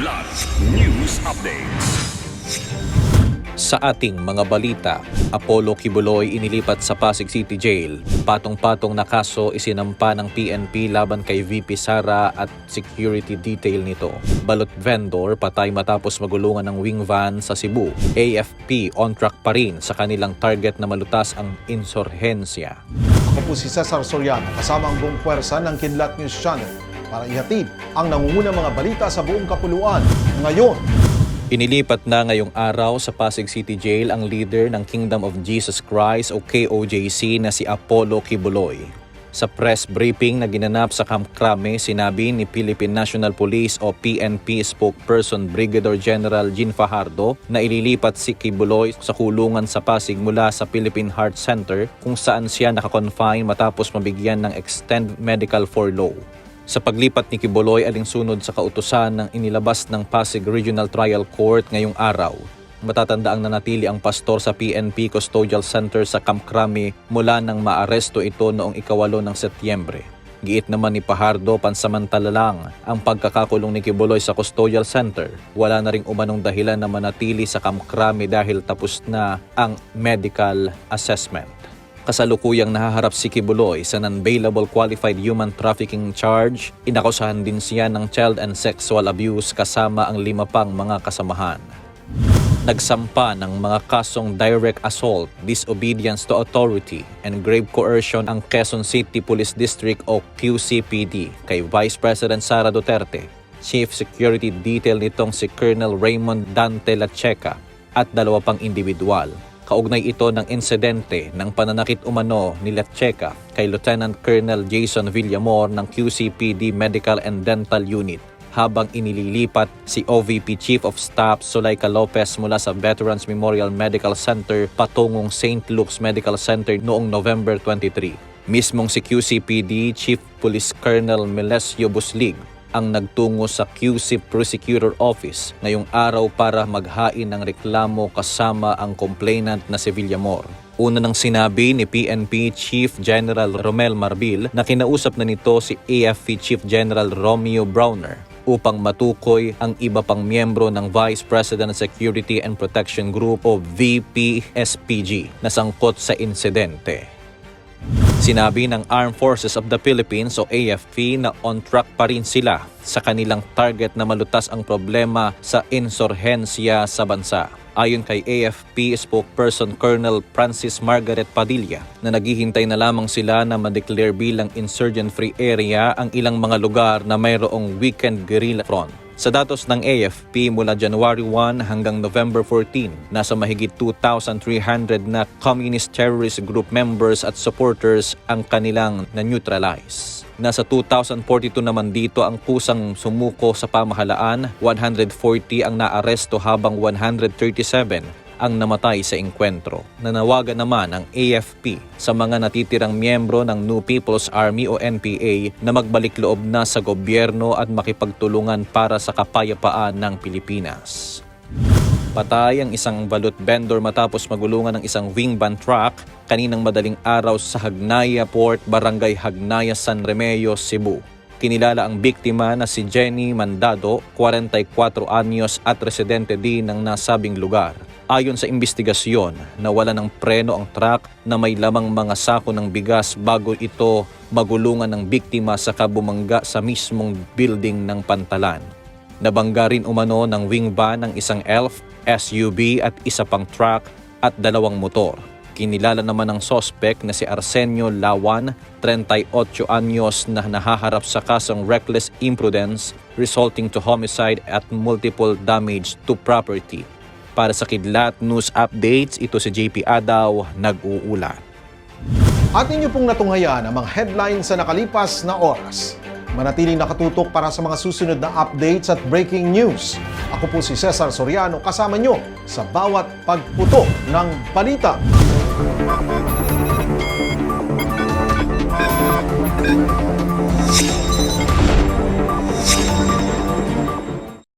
Kidlat News Updates. Sa ating mga balita, Apollo Kibuloy inilipat sa Pasig City Jail. Patong-patong na kaso isinampa ng PNP laban kay VP Sara at security detail nito. Balot vendor patay matapos magulungan ng wing van sa Cebu. AFP on track pa rin sa kanilang target na malutas ang insurhensya. Ako po si Cesar Soriano kasama ang buong puwersa ng Kidlat News Channel para ihatid ang nangungunang mga balita sa buong kapuluan. Ngayon, Inilipat na ngayong araw sa Pasig City Jail ang leader ng Kingdom of Jesus Christ o KOJC na si Apollo Kibuloy. Sa press briefing na ginanap sa Camp Crame, sinabi ni Philippine National Police o PNP spokesperson Brigadier General Jean Fajardo na ililipat si Kibuloy sa kulungan sa Pasig mula sa Philippine Heart Center kung saan siya nakakonfine matapos mabigyan ng extended medical for law. Sa paglipat ni Kibuloy alinsunod sa kautusan ng inilabas ng Pasig Regional Trial Court ngayong araw. Matatanda ang nanatili ang pastor sa PNP Custodial Center sa Camp Crame mula nang maaresto ito noong ikawalo ng Setyembre. Giit naman ni Pahardo pansamantala lang ang pagkakakulong ni Kibuloy sa Custodial Center. Wala na ring umanong dahilan na manatili sa Camp Crame dahil tapos na ang medical assessment. Kasalukuyang nahaharap si Kibuloy sa non-bailable qualified human trafficking charge. Inakusahan din siya ng child and sexual abuse kasama ang lima pang mga kasamahan. Nagsampa ng mga kasong direct assault, disobedience to authority, and grave coercion ang Quezon City Police District o QCPD kay Vice President Sara Duterte, Chief Security Detail nitong si Colonel Raymond Dante Lacheca at dalawa pang individual. Kaugnay ito ng insidente ng pananakit umano ni Lacheca kay Lieutenant Colonel Jason Villamor ng QCPD Medical and Dental Unit habang inililipat si OVP Chief of Staff Sulayka Lopez mula sa Veterans Memorial Medical Center patungong St. Luke's Medical Center noong November 23. Mismong si QCPD Chief Police Colonel Melesio Buslig ang nagtungo sa QC Prosecutor Office ngayong araw para maghain ng reklamo kasama ang complainant na si Villamor. Una nang sinabi ni PNP Chief General Romel Marbil na kinausap na nito si AFP Chief General Romeo Browner upang matukoy ang iba pang miyembro ng Vice President Security and Protection Group o VPSPG na sangkot sa insidente. Sinabi ng Armed Forces of the Philippines o AFP na on track pa rin sila sa kanilang target na malutas ang problema sa insurhensya sa bansa. Ayon kay AFP spokesperson Colonel Francis Margaret Padilla na naghihintay na lamang sila na ma-declare bilang insurgent-free area ang ilang mga lugar na mayroong weekend guerrilla front. Sa datos ng AFP mula January 1 hanggang November 14, nasa mahigit 2,300 na communist terrorist group members at supporters ang kanilang na-neutralize. Nasa 2,042 naman dito ang kusang sumuko sa pamahalaan, 140 ang naaresto habang 137 ang namatay sa engkwentro. Nanawagan naman ang AFP sa mga natitirang miyembro ng New People's Army o NPA na magbalik loob na sa gobyerno at makipagtulungan para sa kapayapaan ng Pilipinas. Patay ang isang balut vendor matapos magulungan ng isang wing van truck kaninang madaling araw sa Hagnaya Port, Barangay Hagnaya, San Remeo, Cebu. Kinilala ang biktima na si Jenny Mandado, 44 anyos at residente din ng nasabing lugar. Ayon sa investigasyon, nawala ng preno ang truck na may lamang mga sako ng bigas bago ito magulungan ng biktima sa kabumangga sa mismong building ng pantalan. Nabangga rin umano ng wing van ng isang ELF, SUV at isa pang truck at dalawang motor. Kinilala naman ng sospek na si Arsenio Lawan, 38 anyos na nahaharap sa kasong reckless imprudence resulting to homicide at multiple damage to property. Para sa Kidlat News Updates, ito si JP Adaw, nag-uulat. at inyo pong natunghayan ang mga headlines sa nakalipas na oras. Manatiling nakatutok para sa mga susunod na updates at breaking news. Ako po si Cesar Soriano kasama nyo sa bawat pagputok ng balita.